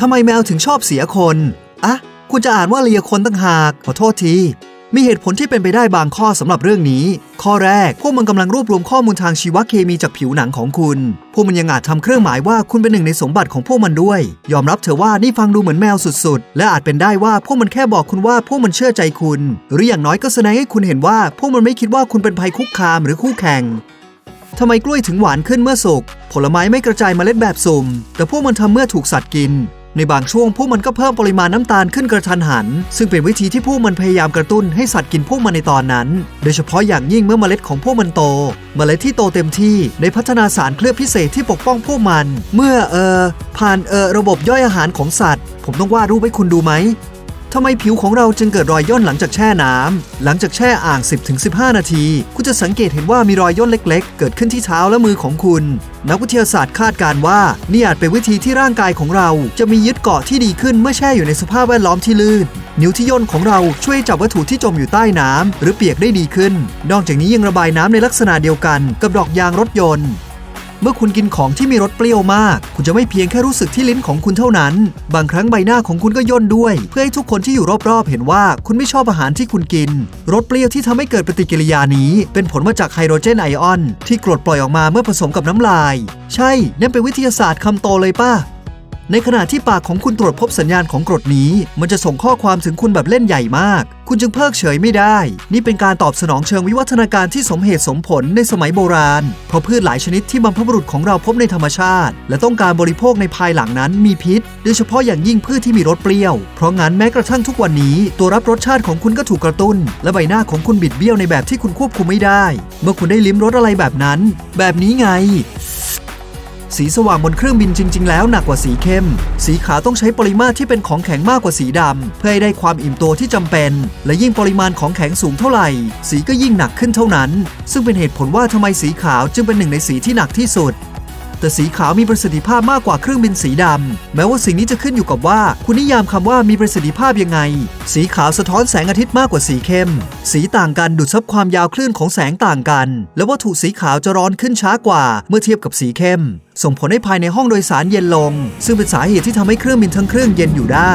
ทำไมแมวถึงชอบเสียคนอะคุณจะอ่านว่าเลียคนตั้งหาก ขอโทษที มีเหตุผลที่เป็นไปได้บางข้อสำหรับเรื่องนี้ ข้อแรก พวกมันกำลังรวบรวมข้อมูลทางชีวเคมีจากผิวหนังของคุณ พวกมันยังอาจทำเครื่องหมายว่าคุณเป็นหนึ่งในสมบัติของพวกมันด้วย ยอมรับเถอะว่านี่ฟังดูเหมือนแมวสุดๆ และอาจเป็นได้ว่าพวกมันแค่บอกคุณว่าพวกมันเชื่อใจคุณ หรืออย่างน้อยก็แสดงให้คุณเห็นว่า พวกมันไม่คิดว่าคุณเป็นภัยคุกคามหรือคู่แข่งทำไมกล้วยถึงหวานขึ้นเมื่อสุก ผลไม้ไม่กระจายเมล็ดแบบสุ่ม แต่พวกมันทำเมื่อถูกสัตว์กิน ในบางช่วงพวกมันก็เพิ่มปริมาณน้ำตาลขึ้นกระทันหัน ซึ่งเป็นวิธีที่พวกมันพยายามกระตุ้นให้สัตว์กินพวกมันในตอนนั้น โดยเฉพาะอย่างยิ่งเมื่อเมล็ดของพวกมันโต เมล็ดที่โตเต็มที่ได้พัฒนาสารเคลือบพิเศษที่ปกป้องพวกมัน เมื่อเออผ่านเออระบบย่อยอาหารของสัตว์ ผมต้องวาดรูปให้คุณดูไหม ทำไมผิวของเราจึงเกิดรอยย่นหลังจากแช่น้ำ หลังจากแช่อ่าง 10-15 นาที คุณจะสังเกตเห็นว่ามีรอยย่นเล็ก ๆ เกิดขึ้นที่เท้าและมือของคุณ นักวิทยาศาสตร์คาดการณ์ว่า นี่อาจเป็นวิธีที่ร่างกายของเราจะมียึดเกาะที่ดีขึ้นเมื่อแช่อยู่ในสภาพแวดล้อมที่ลื่นนิ้วที่ย่นของเราช่วยจับวัตถุที่จมอยู่ใต้น้ำหรือเปียกได้ดีขึ้น นอกจากนี้ยังระบายน้ำในลักษณะเดียวกันกับดอกยางรถยนต์ เมื่อคุณกินของที่มีรสเปรี้ยวมาก คุณจะไม่เพียงแค่รู้สึกที่ลิ้นของคุณเท่านั้น บางครั้งใบหน้าของคุณก็ย่นด้วย เพื่อให้ทุกคนที่อยู่รอบๆ เห็นว่าคุณไม่ชอบอาหารที่คุณกิน รสเปรี้ยวที่ทำให้เกิดปฏิกิริยานี้ เป็นผลมาจากไฮโดรเจนไอออน ที่กรดปล่อยออกมาเมื่อผสมกับน้ำลาย ใช่ นั่นเป็นวิทยาศาสตร์คำโตเลยป้า ในขณะที่ปากของคุณตรวจพบสัญญาณของกรดนี้ มันจะส่งข้อความถึงคุณแบบเล่นใหญ่มาก คุณจึงเพิกเฉยไม่ได้ นี่เป็นการตอบสนองเชิงวิวัฒนาการที่สมเหตุสมผลในสมัยโบราณ เพราะพืชหลายชนิดที่บรรพบุรุษของเราพบในธรรมชาติ และต้องการบริโภคในภายหลังนั้นมีพิษ โดยเฉพาะอย่างยิ่งพืชที่มีรสเปรี้ยว เพราะงั้นแม้กระทั่งทุกวันนี้ ตัวรับรสชาติของคุณก็ถูกกระตุ้น และใบหน้าของคุณบิดเบี้ยวในแบบที่คุณควบคุมไม่ได้ เมื่อคุณได้ลิ้มรสอะไรแบบนั้น แบบนี้ไง สีสว่างบนเครื่องบินจริง ๆ แล้วหนักกว่าสีเข้ม สีขาวต้องใช้ปริมาตรที่เป็นของแข็งมากกว่าสีดำ เพื่อให้ได้ความอิ่มตัวที่จำเป็น และยิ่งปริมาณของแข็งสูงเท่าไหร่ สีก็ยิ่งหนักขึ้นเท่านั้น ซึ่งเป็นเหตุผลว่าทำไมสีขาวจึงเป็นหนึ่งในสีที่หนักที่สุด แต่สีขาวมีประสิทธิภาพมากกว่าเครื่องบินสีดำ แม้ว่าสิ่งนี้จะขึ้นอยู่กับว่า คุณนิยามคำว่ามีประสิทธิภาพยังไง สีขาวสะท้อนแสงอาทิตย์มากกว่าสีเข้ม สีต่างกันดูดซับความยาวคลื่นของแสงต่างกัน และวัตถุสีขาวจะร้อนขึ้นช้ากว่า เมื่อเทียบกับสีเข้ม ส่งผลให้ภายในห้องโดยสารเย็นลง ซึ่งเป็นสาเหตุที่ทำให้เครื่องบินทั้งเครื่องเย็นอยู่ได้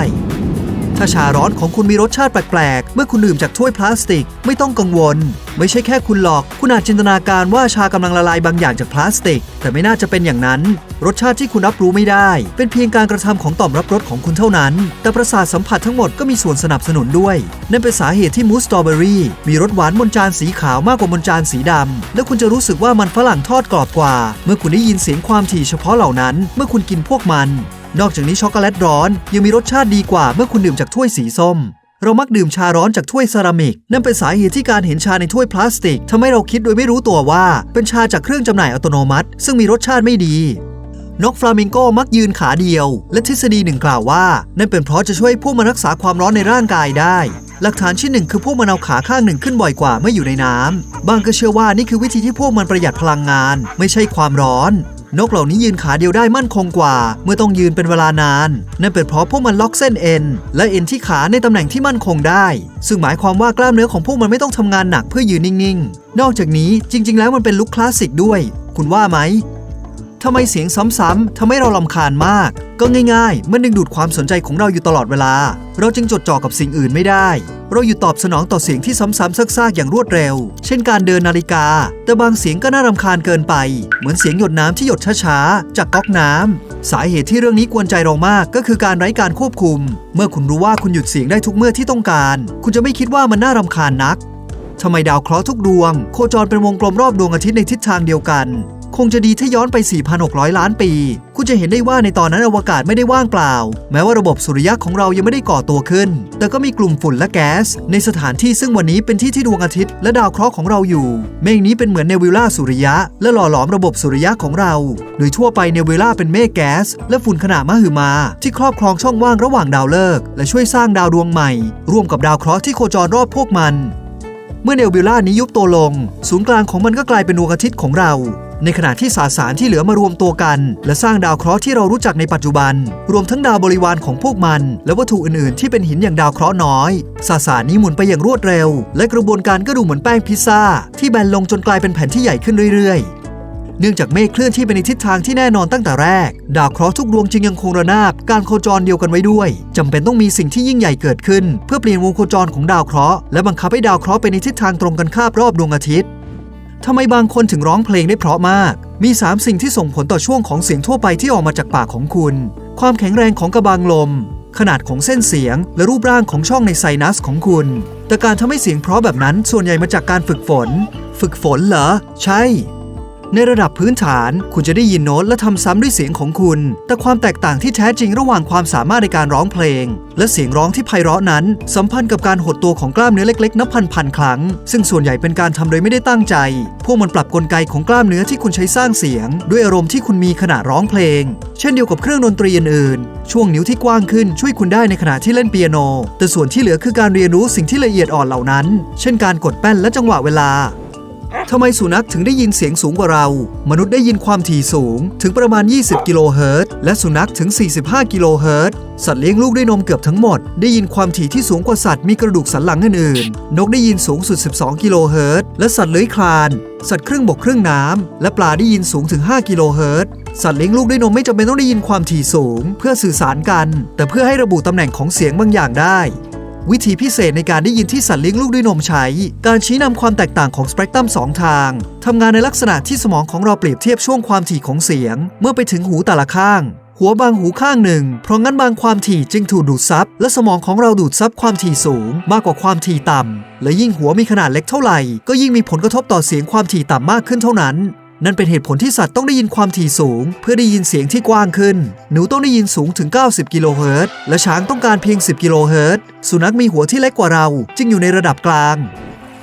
ถ้าชาร้อนของคุณมีรสชาติแปลกๆ เมื่อคุณดื่มจากถ้วยพลาสติก ไม่ต้องกังวล ไม่ใช่แค่คุณหรอก คุณอาจจินตนาการว่าชากำลังละลายบางอย่างจากพลาสติก แต่ไม่น่าจะเป็นอย่างนั้น รสชาติที่คุณรับรู้ไม่ได้ เป็นเพียงการกระทำของต่อมรับรสของคุณเท่านั้น แต่ประสาทสัมผัสทั้งหมดก็มีส่วนสนับสนุนด้วย นั่นเป็นสาเหตุที่มูสสตรอเบอรี่มีรสหวานบนจานสีขาวมากกว่าบนจานสีดำและคุณจะรู้สึกว่ามันฝรั่งทอดกรอบกว่า เมื่อคุณได้ยินเสียงความถี่เฉพาะเหล่านั้น เมื่อคุณกินพวกมัน นอกจากนี้ช็อกโกแลตร้อนยังมีรสชาติดีกว่าเมื่อคุณดื่มจากถ้วยสีส้ม เรามักดื่มชาร้อนจากถ้วยเซรามิก นั่นเป็นสาเหตุที่การเห็นชาในถ้วยพลาสติกทำให้เราคิดโดยไม่รู้ตัวว่า เป็นชาจากเครื่องจำหน่ายอัตโนมัติ ซึ่งมีรสชาติไม่ดี นกฟลามิงโกมักยืนขาเดียว และทฤษฎีหนึ่งกล่าวว่า นั่นเป็นเพราะจะช่วยพวกมันรักษาความร้อนในร่างกายได้ หลักฐานชิ้นหนึ่งคือพวกมันเอาขาข้างหนึ่งขึ้นบ่อยกว่าเมื่ออยู่ในน้ำบางก็เชื่อว่านี่คือวิธีที่พวกมันประหยัดพลังงาน ไม่ใช่ความร้อน นกเหล่านี้ยืนขาเดียวได้มั่นคงกว่า เมื่อต้องยืนเป็นเวลานาน นั่นเป็นเพราะพวกมันล็อกเส้นเอ็น และเอ็นที่ขาในตำแหน่งที่มั่นคงได้ ซึ่งหมายความว่ากล้ามเนื้อของพวกมันไม่ต้องทำงานหนักเพื่อยืนนิ่งๆ นอกจากนี้จริง ๆ แล้วมันเป็นลุคคลาสสิกด้วย คุณว่าไหม ทำไมเสียงซ้ำๆทำให้เราลำคาญมาก ก็ง่ายๆ มันดึงดูดความสนใจของเราอยู่ตลอดเวลา เราจึงจดจ่อกับสิ่งอื่นไม่ได้ เราอยู่ตอบสนองต่อเสียงที่ซ้ำๆซากๆอย่างรวดเร็ว เช่นการเดินนาฬิกา แต่บางเสียงก็น่ารำคาญเกินไป เหมือนเสียงหยดน้ำที่หยดช้าๆ จากก๊อกน้ำ สาเหตุที่เรื่องนี้กวนใจเรามากก็คือการไร้การควบคุม เมื่อคุณรู้ว่าคุณหยุดเสียงได้ทุกเมื่อที่ต้องการ คุณจะไม่คิดว่ามันน่ารำคาญนักทำไมดาวเคราะห์ทุกดวง โคจรเป็นวงกลมรอบดวงอาทิตย์ในทิศทางเดียวกัน คงจะดีถ้าย้อนไป 4,600 ล้านปี คุณจะเห็นได้ว่าในตอนนั้นอวกาศไม่ได้ว่างเปล่า แม้ว่าระบบสุริยะของเรายังไม่ได้ก่อตัวขึ้น แต่ก็มีกลุ่มฝุ่นและแก๊ส ในสถานที่ซึ่งวันนี้เป็นที่ที่ดวงอาทิตย์และดาวเคราะห์ของเราอยู่ เมฆนี้เป็นเหมือนเนวิลล่าสุริยะ และหล่อหลอมระบบสุริยะของเรา โดยทั่วไปเนวิลล่าเป็นเมฆแก๊ส และฝุ่นขนาดมหึมา ที่ครอบครองช่องว่างระหว่างดาวฤกษ์และช่วยสร้างดาวดวงใหม่ ร่วมกับดาวเคราะห์ที่โคจรรอบพวกมันเมื่อเนวิลล่านี้ยุบตัวลง ศูนย์กลางของมันก็กลายเป็นดวงอาทิตย์ของเรา ในขณะที่สสารที่เหลือมารวมตัวกัน และสร้างดาวเคราะห์ที่เรารู้จักในปัจจุบัน รวมทั้งดาวบริวารของพวกมัน และวัตถุอื่นๆ ที่เป็นหินอย่างดาวเคราะห์น้อยสสารนี้หมุนไปอย่างรวดเร็ว และกระบวนการก็ดูเหมือนแป้งพิซซ่า ที่แบนลงจนกลายเป็นแผ่นที่ใหญ่ขึ้นเรื่อยๆเนื่องจากเมฆเคลื่อนที่ไปในทิศทางที่แน่นอนตั้งแต่แรก ดาวเคราะห์ทุกดวงจึงยังคงระนาบการโคจรเดียวกันไว้ด้วยจำเป็นต้องมีสิ่งที่ยิ่งใหญ่เกิดขึ้น เพื่อเปลี่ยนวงโคจรของดาวเคราะห์และบังคับให้ดาวเคราะห์ไปในทิศทางตรงกันข้ามรอบดวงอาทิตย์ ทำไมบางคนถึงร้องเพลงได้เพราะมาก มี 3 สิ่งที่ส่งผลต่อช่วงของเสียงทั่วไปที่ออกมาจากปากของคุณ ความแข็งแรงของกระบังลม ขนาดของเส้นเสียง และรูปร่างของช่องในไซนัสของคุณ แต่การทำให้เสียงเพราะแบบนั้นส่วนใหญ่มาจากการฝึกฝน ฝึกฝนเหรอ ใช่ ในระดับพื้นฐาน คุณจะได้ยินโน้ตและทำซ้ำด้วยเสียงของคุณ แต่ความแตกต่างที่แท้จริงระหว่างความสามารถในการร้องเพลง และเสียงร้องที่ไพเราะนั้น สัมพันธ์กับการหดตัวของกล้ามเนื้อเล็กๆ นับพันพันๆครั้ง ซึ่งส่วนใหญ่เป็นการทำโดยไม่ได้ตั้งใจ พวกมันปรับกลไกของกล้ามเนื้อที่คุณใช้สร้างเสียง ด้วยอารมณ์ที่คุณมีขณะร้องเพลง เช่นเดียวกับเครื่องดนตรีอื่นๆ ช่วงนิ้วที่กว้างขึ้นช่วยคุณได้ในขณะที่เล่นเปียโน แต่ส่วนที่เหลือคือการเรียนรู้สิ่งที่ละเอียดอ่อนเหล่านั้น เช่นการกดแป้นและจังหวะเวลา ทำไมสุนัขถึงได้ยินเสียงสูงกว่าเรา มนุษย์ได้ยินความถี่สูงถึงประมาณ 20 กิโลเฮิรตซ์และสุนัขถึง 45 กิโลเฮิรตซ์สัตว์เลี้ยงลูกด้วยนมเกือบทั้งหมด ได้ยินความถี่ที่สูงกว่าสัตว์มีกระดูกสันหลังอื่นๆ นกได้ยินสูงสุด 12 กิโลเฮิรตซ์และสัตว์เลื้อยคลาน สัตว์ครึ่งบกครึ่งน้ำและปลาได้ยินสูงถึง 5 กิโลเฮิรตซ์สัตว์เลี้ยงลูกด้วยนมไม่จำเป็นต้องได้ยินความถี่สูง เพื่อสื่อสารกัน แต่เพื่อให้ระบุตำแหน่งของเสียงบางอย่างได้ วิธีพิเศษในการได้ยินที่สัตว์เลี้ยงลูกด้วยนมใช้ การชี้นำความแตกต่างของสเปกตรัม2 ทางทำงานในลักษณะที่สมองของเราเปรียบเทียบช่วงความถี่ของเสียง เมื่อไปถึงหูแต่ละข้าง หัวบางหูข้างหนึ่ง เพราะงั้นบางความถี่จึงถูกดูดซับ และสมองของเราดูดซับความถี่สูง มากกว่าความถี่ต่ำและยิ่งหัวมีขนาดเล็กเท่าไหร่ ก็ยิ่งมีผลกระทบต่อเสียงความถี่ต่ำมากขึ้นเท่านั้น นั่นเป็นเหตุผลที่สัตว์ต้องได้ยินความถี่สูง เพื่อได้ยินเสียงที่กว้างขึ้น หนูต้องได้ยินสูงถึง 90 กิโลเฮิรตซ์และช้างต้องการเพียง 10 กิโลเฮิรตซ์สุนัขมีหัวที่เล็กกว่าเรา จึงอยู่ในระดับกลาง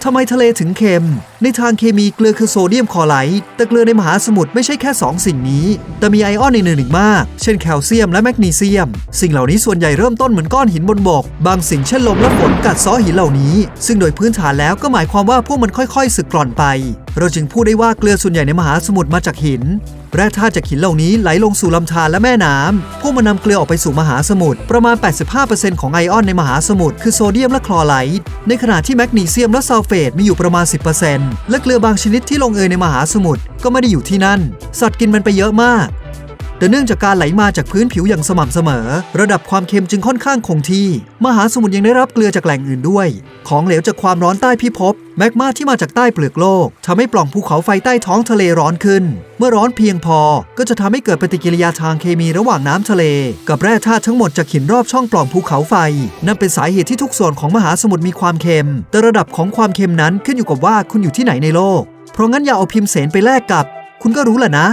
ทำไมทะเลถึงเค็ม ในทางเคมีเกลือคือโซเดียมคลอไรด์แต่เกลือในมหาสมุทรไม่ใช่แค่ 2 สิ่งนี้ แต่มีไอออนในหนึ่งอีกมาก เช่นแคลเซียมและแมกนีเซียม สิ่งเหล่านี้ส่วนใหญ่เริ่มต้นเหมือนก้อนหินบนบก บางสิ่งเช่นลมและฝนกัดเซ้อหินเหล่านี้ ซึ่งโดยพื้นฐานแล้วก็หมายความว่าพวกมันค่อยๆ สึกกร่อนไป เราจึงพูดได้ว่าเกลือส่วนใหญ่ในมหาสมุทรมาจากหิน แร่ธาตุจากหินเหล่านี้ไหลลงสู่ลำธารและแม่น้ำพวกมันนำเกลือออกไปสู่มหาสมุทรประมาณ 85%ของไอออนในมหาสมุทรคือโซเดียมและคลอไรด์ในขณะที่แมกนีเซียมและซัลเฟตมีอยู่ประมาณ 10%และเกลือบางชนิดที่ลงเอยในมหาสมุทรก็ไม่ได้อยู่ที่นั่น สัตว์กินมันไปเยอะมาก แต่เนื่องจากการไหลมาจากพื้นผิวอย่างสม่ำเสมอ ระดับความเค็มจึงค่อนข้างคงที่ มหาสมุทรยังได้รับเกลือจากแหล่งอื่นด้วย ของเหลวจากความร้อนใต้พิภพแมกมาที่มาจากใต้เปลือกโลกทำให้ปล่องภูเขาไฟใต้ท้องทะเลร้อนขึ้น เมื่อร้อนเพียงพอก็จะทำให้เกิดปฏิกิริยาทางเคมีระหว่างน้ำทะเล กับแร่ธาตุทั้งหมดจากหินรอบช่องปล่องภูเขาไฟ นั่นเป็นสาเหตุที่ทุกส่วนของมหาสมุทรมีความเค็ม แต่ระดับของความเค็มนั้นขึ้นอยู่กับว่าคุณอยู่ที่ไหนในโลก เพราะงั้นอย่าเอาพิมพ์เสนไปแลกกับ คุณก็รู้แหละนะ